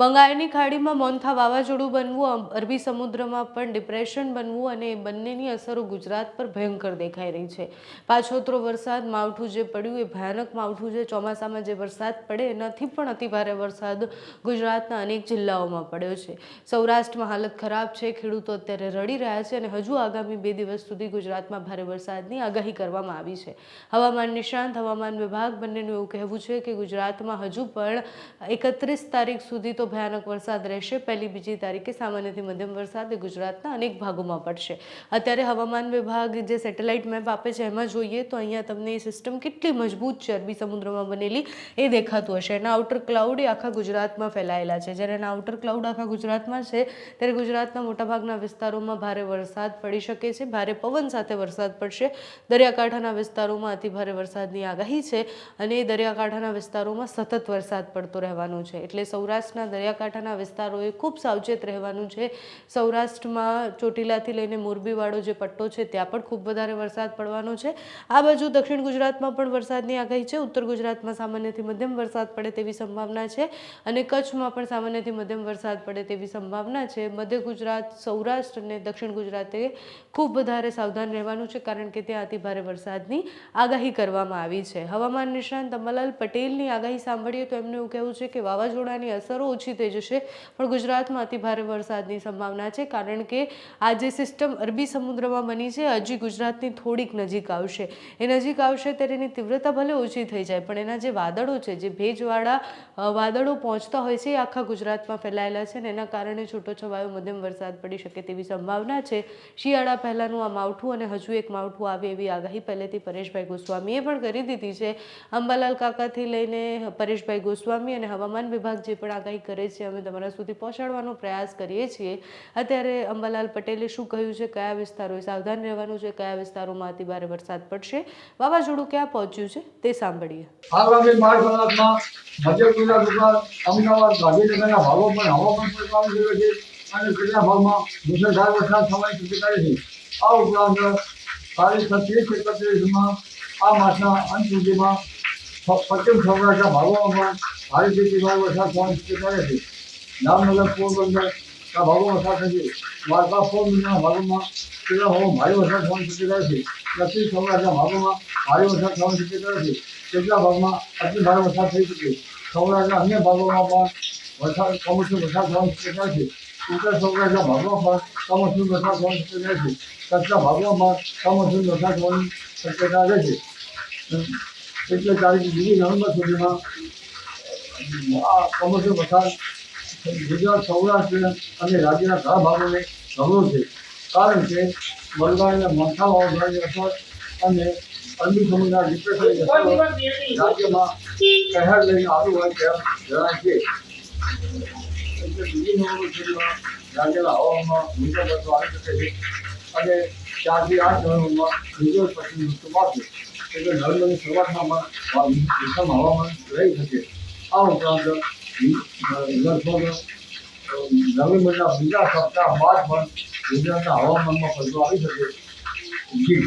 બંગાળની ખાડીમાં મોન્થા વાવાઝોડું બનવું અરબી સમુદ્રમાં પણ ડિપ્રેશન બનવું અને એ બંનેની અસરો ગુજરાત પર ભયંકર દેખાઈ રહી છે. પાછોતરો વરસાદ, માવઠું જે પડ્યું એ ભયાનક માવઠું છે. ચોમાસામાં જે વરસાદ પડે એનાથી પણ અતિભારે વરસાદ ગુજરાતના અનેક જિલ્લાઓમાં પડ્યો છે. સૌરાષ્ટ્રમાં હાલત ખરાબ છે. ખેડૂતો અત્યારે રડી રહ્યા છે અને હજુ આગામી બે દિવસ સુધી ગુજરાતમાં ભારે વરસાદની આગાહી કરવામાં આવી છે. હવામાન નિષ્ણાંત, હવામાન વિભાગ બંનેનું એવું કહેવું છે કે ગુજરાતમાં હજુ પણ એકત્રીસ તારીખ સુધી તો ભયાનક વરસાદ રહેશે. પહેલી બીજી તારીખે સામાન્યથી મધ્યમ વરસાદ ગુજરાતના અનેક ભાગોમાં પડશે. અત્યારે હવામાન વિભાગ જે સેટેલાઇટ મેપ આપે છે એમાં જોઈએ તો અહીંયા તમને એ સિસ્ટમ કેટલી મજબૂત છે. અરબી સમુદ્રમાં બનેલી એ દેખાતું હશે. એના આઉટર ક્લાઉડ એ આખા ગુજરાતમાં ફેલાયેલા છે. જ્યારે એના આઉટર ક્લાઉડ આખા ગુજરાતમાં છે, ત્યારે ગુજરાતના મોટાભાગના વિસ્તારોમાં ભારે વરસાદ પડી શકે છે. ભારે પવન સાથે વરસાદ પડશે. દરિયાકાંઠાના વિસ્તારોમાં અતિભારે વરસાદની આગાહી છે અને એ દરિયાકાંઠાના વિસ્તારોમાં સતત વરસાદ પડતો રહેવાનો છે. એટલે સૌરાષ્ટ્રના દરિયાકાંઠાના વિસ્તારોએ ખૂબ સાવચેત રહેવાનું છે. સૌરાષ્ટ્રમાં ચોટીલાથી લઈને મોરબીવાળો જે પટ્ટો છે, ત્યાં પણ ખૂબ વધારે વરસાદ પડવાનો છે. આ બાજુ દક્ષિણ ગુજરાતમાં પણ વરસાદની આગાહી છે. ઉત્તર ગુજરાતમાં સામાન્યથી મધ્યમ વરસાદ પડે તેવી સંભાવના છે અને કચ્છમાં પણ સામાન્યથી મધ્યમ વરસાદ પડે તેવી સંભાવના છે. મધ્ય ગુજરાત, સૌરાષ્ટ્ર અને દક્ષિણ ગુજરાતે ખૂબ વધારે સાવધાન રહેવાનું છે કારણ કે ત્યાં અતિભારે વરસાદની આગાહી કરવામાં આવી છે. હવામાન નિષ્ણાંત અંબાલાલ પટેલની આગાહી સાંભળીએ તો એમનું એવું કહેવું છે કે વાવાઝોડાની અસરો ઓછી થઈ જશે. પણ ગુજરાતમાં અતિભારે વરસાદની સંભાવના છે, કારણ કે આ જે સિસ્ટમ અરબી સમુદ્રમાં બની છે, હજી ગુજરાતની થોડીક નજીક આવશે. એ નજીક આવશે ત્યારે એની તીવ્રતા ભલે ઓછી થઈ જાય, પણ એના જે વાદળો છે, જે ભેજવાળા વાદળો પહોંચતા હોય છે એ આખા ગુજરાતમાં ફેલાયેલા છે અને એના કારણે છૂટોછવાયો મધ્યમ વરસાદ પડી શકે તેવી સંભાવના છે. શિયાળા પહેલાંનું આ માવઠું અને હજુ એક માવઠું આવે એવી આગાહી પહેલેથી પરેશભાઈ ગોસ્વામીએ પણ કરી દીધી છે. અંબાલાલ કાકાથી લઈને પરેશભાઈ ગોસ્વામી અને હવામાન વિભાગ જે પણ આગાહી કરે છે, અમે તમારા સુધી પહોંચાડવાનો પ્રયાસ કરીએ છીએ. અત્યારે અંબાલાલ પટેલે શું કહ્યું છે, કયા વિસ્તારોએ સાવધાન રહેવાનું છે, કયા વિસ્તારોમાં અતિભારે વરસાદ પડશે, વાવાઝોડું ક્યાં પહોંચ્યું છે, તે સાંભળીએ. મધ્ય ગુજરાત અમદાવાદ, ગાંધીનગરના ભાગોમાં હવામાન થયું છે અને કેટલા ભાગમાં મુસળધાર વરસાદ થવાની શક્યતા છે. આ ઉપરાંત તારીખ ત્રીસ એકત્રીસમાં આ માસના અંત સુધીમાં પશ્ચિમ સૌરાષ્ટ્રના ભાગોમાં ભારે અતિભારે વરસાદ થવાની શક્યતા છે જામનગર પોરબંદર આ ભાગોમાં વરસાદ થશે દ્વારકા પોરબંદરના ભાગોમાં કેટલાક ભાગોમાં ભારે વરસાદ થવાની શક્યતા છે દક્ષિણ સૌરાષ્ટ્રના ભાગોમાં ભારે વરસાદ થવાની શક્યતા છે કેટલાક ભાગમાં અતિ ભારે વરસાદ થઈ શકે સૌરાષ્ટ્રના અન્ય ભાગોમાં પણ વરસાદ કમોસમી વરસાદ થવાની શક્યતા છે ઉત્તર સૌરાષ્ટ્રના ભાગોમાં પણ કમોસમી વરસાદ થવાની શક્યતા છે કચ્છના ભાગોમાં કમોસમી વરસાદ થવાની શક્યતા રહેશે એટલે તારીખ બીજી નવેમ્બર સુધીમાં. આ કમોસમી વરસાદ ગુજરાત સૌરાષ્ટ્ર અને રાજ્યના ઘણા ભાગોને નબળો છે. કારણ કે બંગાળના મોટા વાવાઝોડાની અસર અને અરબી સમુદ્રના ડિપ્રેશનની અસર રાજ્યમાં કહેર લઈને આવ્યું હોય તેમ જણાય છે. એટલે બીજી નવેમ્બર સુધીમાં રાજ્યના હવામાનમાં બદલો આવી શકે છે. અને ચારથી આઠ નવેમ્બરમાં બીજો પછી પાશે એટલે નવેમ્બરની શરૂઆતમાં વિષમ હવામાન રહી શકે આ ઉપરાંત લગભગ નવેમ્બરના બીજા સપ્તાહ બાદ પણ ગુજરાતના હવામાનમાં બદલો આવી શકે જી